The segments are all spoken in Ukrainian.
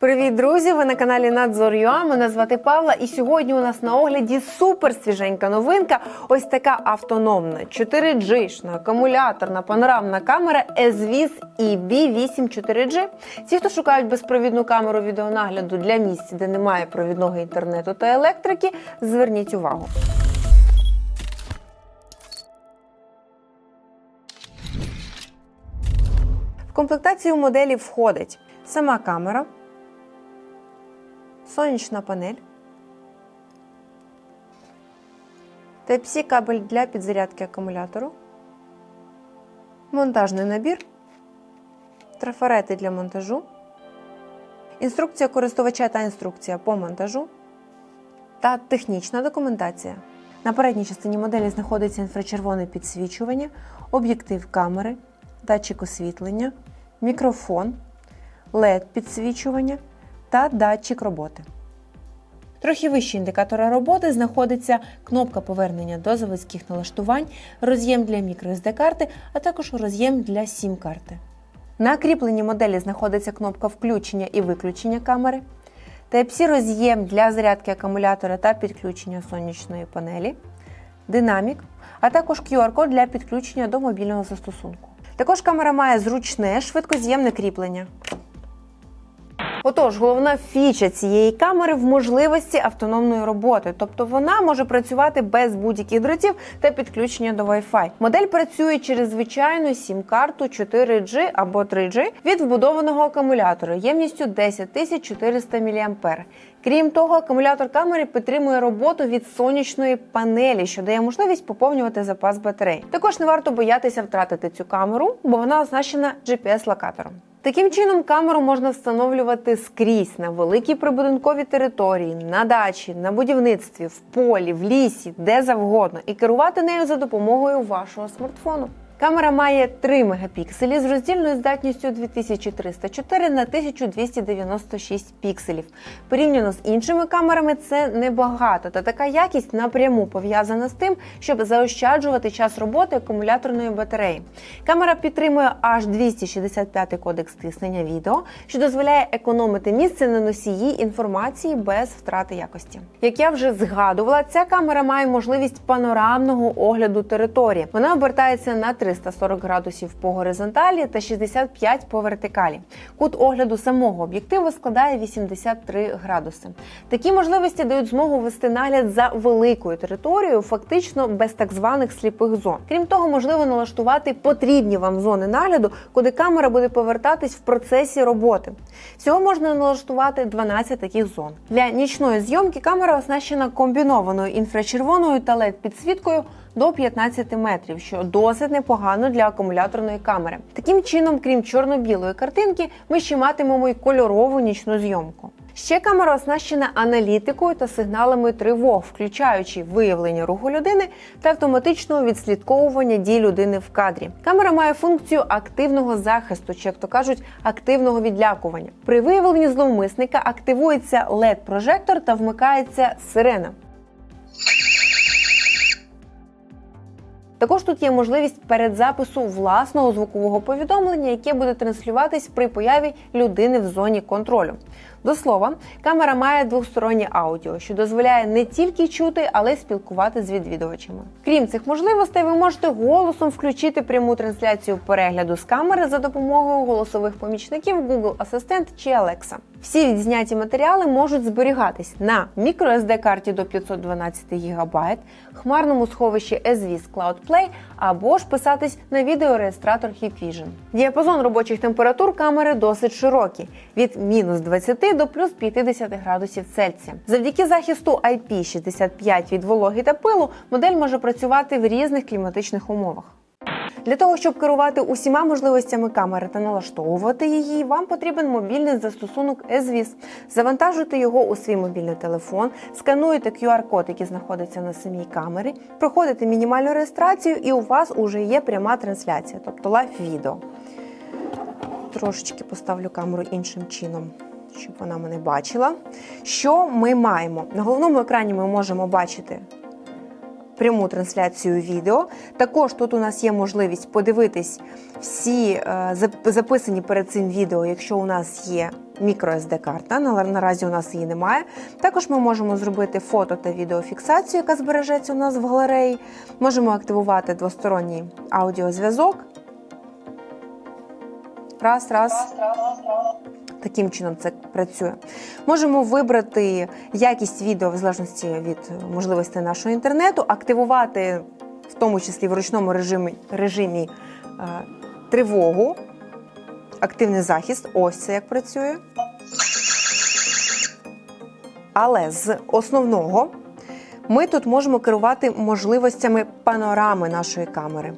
Привіт, друзі! Ви на каналі Надзор.ua. Мене звати Павла, і сьогодні у нас на огляді супер свіженька новинка. Ось така автономна 4G-шна акумуляторна панорамна камера SVIS EB8 4G. Ті, хто шукають безпровідну камеру відеонагляду для місць, де немає провідного інтернету та електрики, зверніть увагу. В комплектацію моделі входить сама камера сонячна панель, Type-C кабель для підзарядки акумулятору, монтажний набір, трафарети для монтажу, інструкція користувача та інструкція по монтажу. Та технічна документація. На передній частині моделі знаходиться інфрачервоне підсвічування, об'єктив камери, датчик освітлення, мікрофон, LED підсвічування та датчик роботи. Трохи вище індикатора роботи знаходиться кнопка повернення до заводських налаштувань, роз'єм для microSD карти, а також роз'єм для SIM-карти. На кріпленні моделі знаходиться кнопка включення і виключення камери, Type-C роз'єм для зарядки акумулятора та підключення сонячної панелі, динамік, а також QR-код для підключення до мобільного застосунку. Також камера має зручне швидкоз'ємне кріплення. Отож, головна фіча цієї камери в можливості автономної роботи, тобто вона може працювати без будь-яких дротів та підключення до Wi-Fi. Модель працює через звичайну сім-карту 4G або 3G від вбудованого акумулятора ємністю 10 400 мА. Крім того, акумулятор камери підтримує роботу від сонячної панелі, що дає можливість поповнювати запас батарей. Також не варто боятися втратити цю камеру, бо вона оснащена GPS-локатором. Таким чином, камеру можна встановлювати скрізь на великій прибудинковій території, на дачі, на будівництві, в полі, в лісі, де завгодно, і керувати нею за допомогою вашого смартфону. Камера має 3 мегапікселі з роздільною здатністю 2304 на 1296 пікселів. Порівняно з іншими камерами це небагато, та така якість напряму пов'язана з тим, щоб заощаджувати час роботи акумуляторної батареї. Камера підтримує аж 265 кодекс тиснення відео, що дозволяє економити місце на носії інформації без втрати якості. Як я вже згадувала, ця камера має можливість панорамного огляду території. Вона обертається на 340 градусів по горизонталі та 65 по вертикалі. Кут огляду самого об'єктиву складає 83 градуси. Такі можливості дають змогу вести нагляд за великою територією, фактично без так званих сліпих зон. Крім того, можливо налаштувати потрібні вам зони нагляду, куди камера буде повертатись в процесі роботи. Всього можна налаштувати 12 таких зон. Для нічної зйомки камера оснащена комбінованою інфрачервоною та led підсвіткою до 15 метрів, що досить непогано для акумуляторної камери. Таким чином, крім чорно-білої картинки, ми ще матимемо й кольорову нічну зйомку. Ще камера оснащена аналітикою та сигналами тривог, включаючи виявлення руху людини та автоматичного відслідковування дій людини в кадрі. Камера має функцію активного захисту, чи як то кажуть, активного відлякування. При виявленні зловмисника активується led прожектор та вмикається сирена. Також тут є можливість передзапису власного звукового повідомлення, яке буде транслюватись при появі людини в зоні контролю. До слова, камера має двостороннє аудіо, що дозволяє не тільки чути, але й спілкувати з відвідувачами. Крім цих можливостей, ви можете голосом включити пряму трансляцію перегляду з камери за допомогою голосових помічників Google Assistant чи Alexa. Всі відзняті матеріали можуть зберігатись на microSD карті до 512 ГБ, хмарному сховищі SVIS Cloud Play або ж писатись на відеореєстратор Hikvision. Діапазон робочих температур камери досить широкий від мінус 20 до плюс 50 градусів Цельсія. Завдяки захисту IP65 від вологи та пилу модель може працювати в різних кліматичних умовах. Для того, щоб керувати усіма можливостями камери та налаштовувати її, вам потрібен мобільний застосунок SVIS. Завантажуйте його у свій мобільний телефон, скануєте QR-код, який знаходиться на самій камері, проходите мінімальну реєстрацію, і у вас уже є пряма трансляція, тобто лайв-відео. Трошечки поставлю камеру іншим чином, щоб вона мене бачила. Що ми маємо? На головному екрані ми можемо бачити пряму трансляцію відео. Також тут у нас є можливість подивитись всі е, записані перед цим відео, якщо у нас є microSD карта. На- Наразі у нас її немає. Також ми можемо зробити фото та відеофіксацію, яка збережеться у нас в галереї. Можемо активувати двосторонній аудіозв'язок. Раз, раз. Таким чином це працює. Можемо вибрати якість відео в залежності від можливостей нашого інтернету, активувати в тому числі в ручному режимі, режимі е, тривогу, активний захист. Ось це як працює. Але з основного ми тут можемо керувати можливостями панорами нашої камери.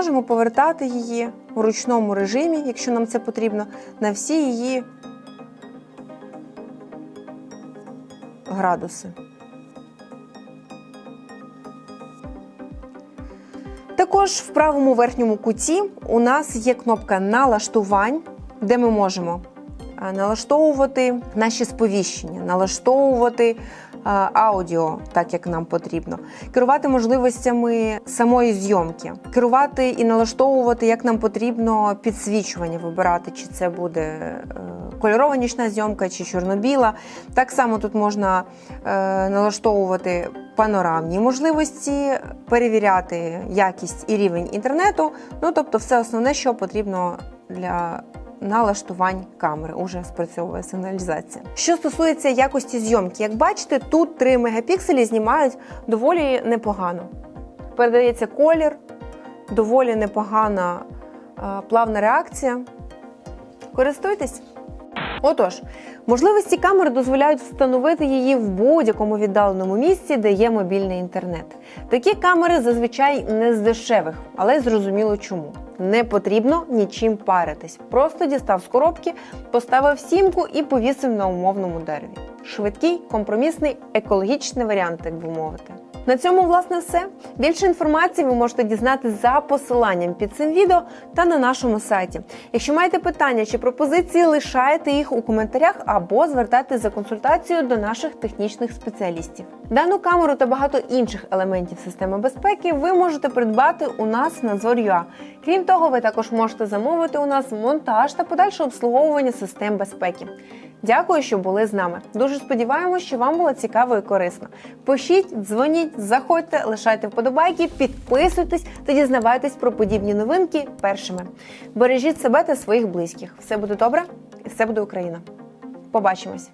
Можемо повертати її у ручному режимі, якщо нам це потрібно, на всі її градуси. Також в правому верхньому куті у нас є кнопка налаштувань, де ми можемо е, налаштовувати наші сповіщення, налаштовувати аудіо, так як нам потрібно, керувати можливостями самої зйомки, керувати і налаштовувати, як нам потрібно підсвічування вибирати, чи це буде е, кольорова нічна зйомка, чи чорно-біла. Так само тут можна е, налаштовувати панорамні можливості, перевіряти якість і рівень інтернету. Ну тобто, все основне, що потрібно для налаштувань камери, уже спрацьовує сигналізація. Що стосується якості зйомки, як бачите, тут 3 мегапікселі знімають доволі непогано. Передається колір, доволі непогана е, плавна реакція. Користуйтесь! Отож, можливості камери дозволяють встановити її в будь-якому віддаленому місці, де є мобільний інтернет. Такі камери зазвичай не з дешевих, але зрозуміло чому. Не потрібно нічим паритись. Просто дістав з коробки, поставив сімку і повісив на умовному дереві. Швидкий, компромісний, екологічний варіант, так би мовити. На цьому, власне, все. Більше інформації ви можете дізнатися за посиланням під цим відео та на нашому сайті. Якщо маєте питання чи пропозиції, лишайте їх у коментарях або звертайтеся за консультацією до наших технічних спеціалістів. Дану камеру та багато інших елементів системи безпеки ви можете придбати у нас на Зор'юа. Крім того, ви також можете замовити у нас монтаж та подальше обслуговування систем безпеки. Дякую, що були з нами. Дуже сподіваємося, що вам було цікаво і корисно. Пишіть, дзвоніть, заходьте, лишайте вподобайки, підписуйтесь та дізнавайтесь про подібні новинки першими. Бережіть себе та своїх близьких. Все буде добре і все буде Україна. Побачимось!